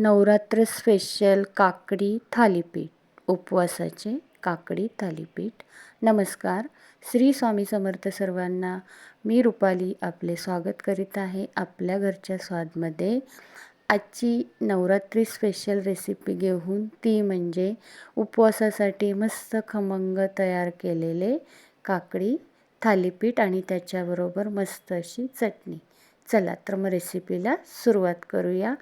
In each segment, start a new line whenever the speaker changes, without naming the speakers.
Navratra special काकडी थालीपीठ उपवासाचे काकडी थालीपीठ. नमस्कार श्री स्वामी समर्थ सर्वांना मी रुपाली आपले स्वागत करीत आहे आपल्या घरच्या स्वादमध्ये. आजची नवरात्री स्पेशल रेसिपी घेऊन ती म्हणजे उपवासासाठी मस्त खमंग तयार केलेले काकडी थालीपीठ आणि त्याच्याबरोबर मस्त अशी चटणी. चला तर मग रेसिपीला सुरुवात करूया.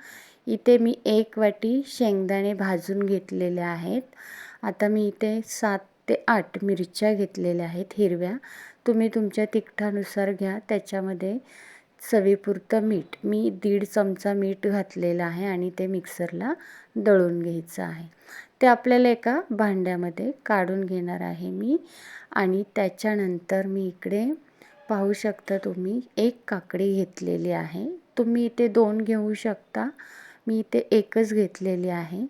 इथे मी एक वाटी शेंगदाणे भाजून घेतलेले आहेत. आता मी इथे सात ते आठ मिरच्या घेतलेल्या आहेत हिरव्या. तुम्ही तुमच्या तिखटानुसार घ्या. त्याच्यामध्ये चवीपुरतं मीठ. मी दीड चमचा मीठ घातलेलं आहे आणि ते मिक्सरला दळून घ्यायचं आहे. ते आपल्याला एका भांड्यामध्ये काढून घेणार आहे मी. आणि त्याच्यानंतर मी इकडे पाहू शकता तुम्ही एक काकडी घेतलेली आहे. तुम्ही इथे दोन घेऊ शकता. मी इथे एकच घेतलेली आहे.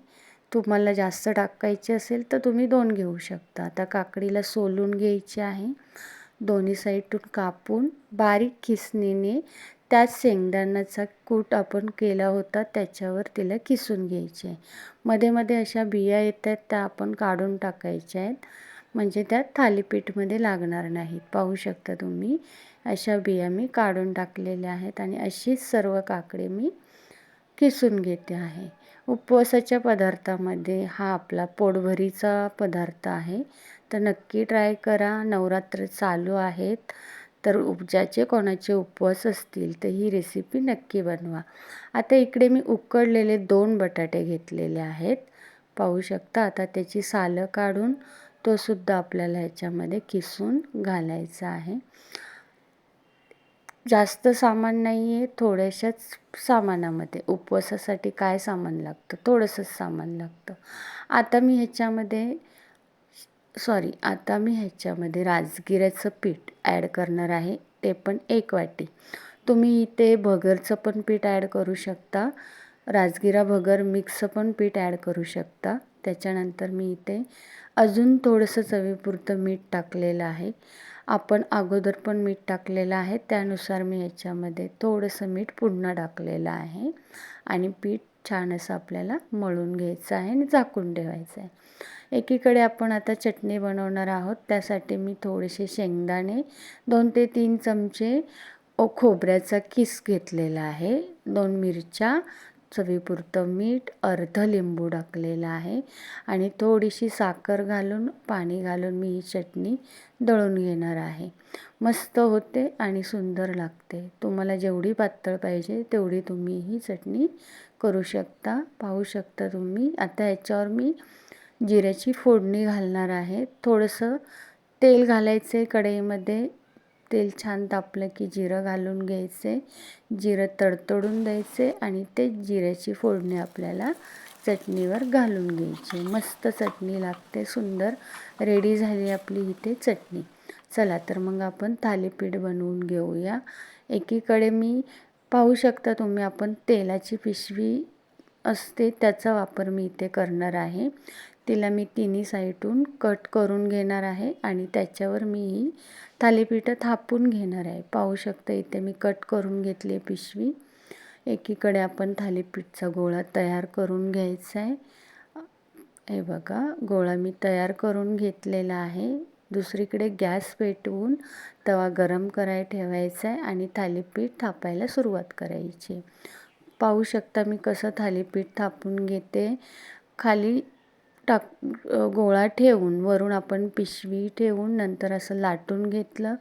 तुम्हाला जास्त टाकायची असेल तर तुम्ही दोन घेऊ शकता. आता काकडीला सोलून घ्यायची आहे. दोन्ही साईडून कापून बारीक किसणीने त्याच शेंगदाण्याचा कूट आपण केला होता त्याच्यावर तिला किसून घ्यायचे. आहे मध्ये मध्ये अशा बिया येतात त्या आपण काढून टाकायच्या आहेत. म्हणजे त्या थालीपीठमध्ये लागणार नाहीत. पाहू शकता तुम्ही अशा बिया मी काढून टाकलेल्या आहेत आणि अशीच सर्व काकडे मी किसून घेते आहे. उपवासाच्या पदार्थामध्ये हा आपला पोटभरीचा पदार्थ आहे. तर नक्की ट्राय करा. नवरात्र चालू आहेत. तर उपजाचे कोणाचे उपवास असतील तर ही रेसिपी नक्की बनवा. आता इकडे मी उकडलेले दोन बटाटे घेतलेले आहेत. पाहू शकता आता त्याची सालं काढून तोसुद्धा आपल्याला ह्याच्यामध्ये किसून घालायचा आहे. जास्त सामान नाही आहे थोड्याशाच सामानामध्ये. उपवासासाठी काय सामान लागतं? थोडंसंच सामान लागतं. आता मी ह्याच्यामध्ये सॉरी आता मी ह्याच्यामध्ये राजगिऱ्याचं पीठ ॲड करणार आहे. ते पण एक वाटी. तुम्ही इथे भगरचं पण पीठ ॲड करू शकता. राजगिरा भगर मिक्स पण पीठ ॲड करू शकता. त्याच्यानंतर मी इथे अजून थोडंसं चवीपुरतं मीठ टाकलेलं आहे. आपण अगोदर पण मीठ टाकलेलं आहे. त्यानुसार मी याच्यामध्ये थोडंसं मीठ पुन्हा टाकलेलं आहे. आणि पीठ छान असं आपल्याला मळून घ्यायचं आहे आणि झाकून ठेवायचं आहे. एकीकडे आपण आता चटणी बनवणार आहोत. त्यासाठी मी थोडेसे शेंगदाणे दोन ते तीन चमचे खोबऱ्याचा किस घेतलेला आहे. दोन मिरच्या चवीपुरतं मीठ अर्ध लिंबू टाकलेलं आहे आणि थोडीशी साखर घालून पाणी घालून मी ही चटणी दळून घेणार आहे. मस्त होते आणि सुंदर लागते. तुम्हाला जेवढी पातळ पाहिजे तेवढी तुम्ही ही चटणी करू शकता. पाहू शकता तुम्ही. आता याच्यावर मी जिऱ्याची फोडणी घालणार आहे. थोडंसं तेल घालायचे कढईमध्ये. तेल छान तापलं की जिरं घालून घ्यायचे. जिरं तडतडून द्यायचे आणि ते जिऱ्याची फोडणी आपल्याला चटणीवर घालून घ्यायची. मस्त चटणी लागते सुंदर. रेडी झाली आपली इथे चटणी. चला तर मग आपण थालीपीठ बनवून घेऊया. एकीकडे मी पाहू शकता तुम्ही आपण तेलाची पिशवी असते त्याचा वापर मी इथे करणार आहे. तिला मी तिन्ही साईडून कट करून घेणार आहे आणि त्याच्यावर मी ही थालीपीठं थापून घेणार आहे. पाहू शकता इथे मी कट करून घेतली आहे पिशवी. एकीकडे आपण थालीपीठचा गोळा तयार करून घ्यायचा आहे. हे बघा गोळा मी तयार करून घेतलेला आहे. दुसरीकडे गॅस पेटवून तवा गरम करायला ठेवायचा आहे आणि थालीपीठ थापायला सुरुवात करायची पाहू शकता मी कसं थालीपीठ थापून घेते. खाली टाक गोळा ठेवून वरून आपण पिशवी ठेवून नंतर असं लाटून घेतलं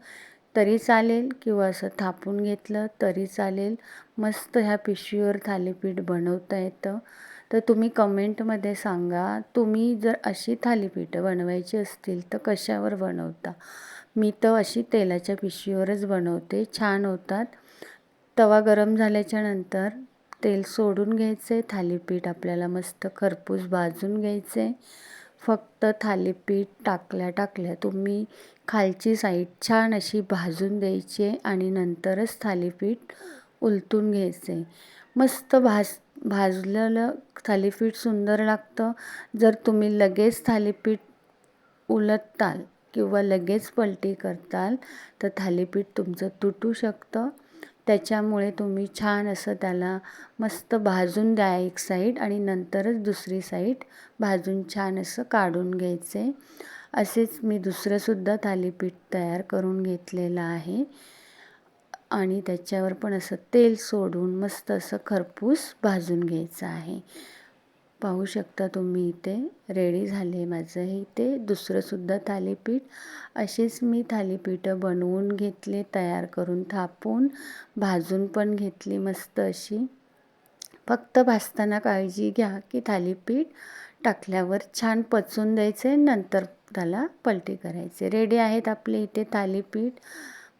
तरी चालेल किंवा असं थापून घेतलं तरी चालेल. मस्त ह्या पिशवीवर थालीपीठ बनवता येतं. तर तुम्ही कमेंटमध्ये सांगा तुम्ही जर अशी थालीपीठं बनवायची असतील तर कशावर बनवता? मी तर अशी तेलाच्या पिशवीवरच बनवते छान होतात. तवा गरम झाल्याच्यानंतर तेल सोडून घ्यायचे थालीपीठ आपल्याला मस्त खरपूस भाजून घ्यायचे फक्त थालीपीठ टाकल्या टाकल्या तुम्ही खालची साईड छान अशी भाजून द्यायची आणि नंतरच थालीपीठ उलटून घ्यायचे मस्त भाज भाजलेलं थालीपीठ सुंदर लागतं. जर तुम्ही लगेच थालीपीठ उलटताल किंवा लगेच पलटी करताल तर थालीपीठ तुमचं तुटू शकतं. त्याच्यामुळे तुम्ही छान असं त्याला मस्त भाजून द्या एक साईड आणि नंतरच दुसरी साईड भाजून छान असं काढून घ्यायचे. असेच मी दुसरंसुद्धा थालीपीठ तयार करून घेतलेलं आहे. आणि त्याच्यावर पण असं तेल सोडून मस्त असं खरपूस भाजून घ्यायचं आहे. पाहू शकता तुम्ही इथे. रेडी झाले माझं हे इथे. दुसरंसुद्धा थालीपीठ. असेच मी थालीपीठं बनवून घेतले तयार करून थापून. भाजून पण घेतली मस्त अशी. फक्त भाजताना काळजी घ्या की थालीपीठ टाकल्यावर छान पचून द्यायचे नंतर त्याला पलटी करायचे. रेडी आहेत आपले इथे थालीपीठ.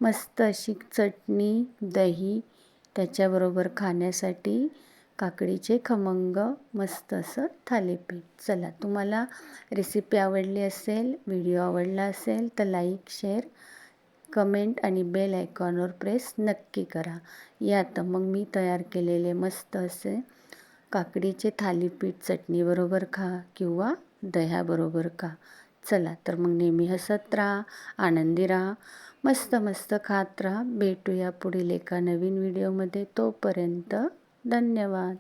मस्त अशी चटणी दही त्याच्याबरोबर खाण्यासाठी काकडीचे खमंग मस्त असं थालीपीठ. चला तुम्हाला रेसिपी आवडली असेल व्हिडिओ आवडला असेल तर लाईक शेअर कमेंट आणि बेल आयकॉनवर प्रेस नक्की करा. या तर मग मी तयार केलेले मस्त असे काकडीचे थालीपीठ चटणीबरोबर खा किंवा दह्याबरोबर खा. चला तर मग नेहमी हसत राहा आनंदी राहा मस्त मस्त खात राहा. भेटूया पुढील एका नवीन व्हिडिओमध्ये तोपर्यंत धन्यवाद.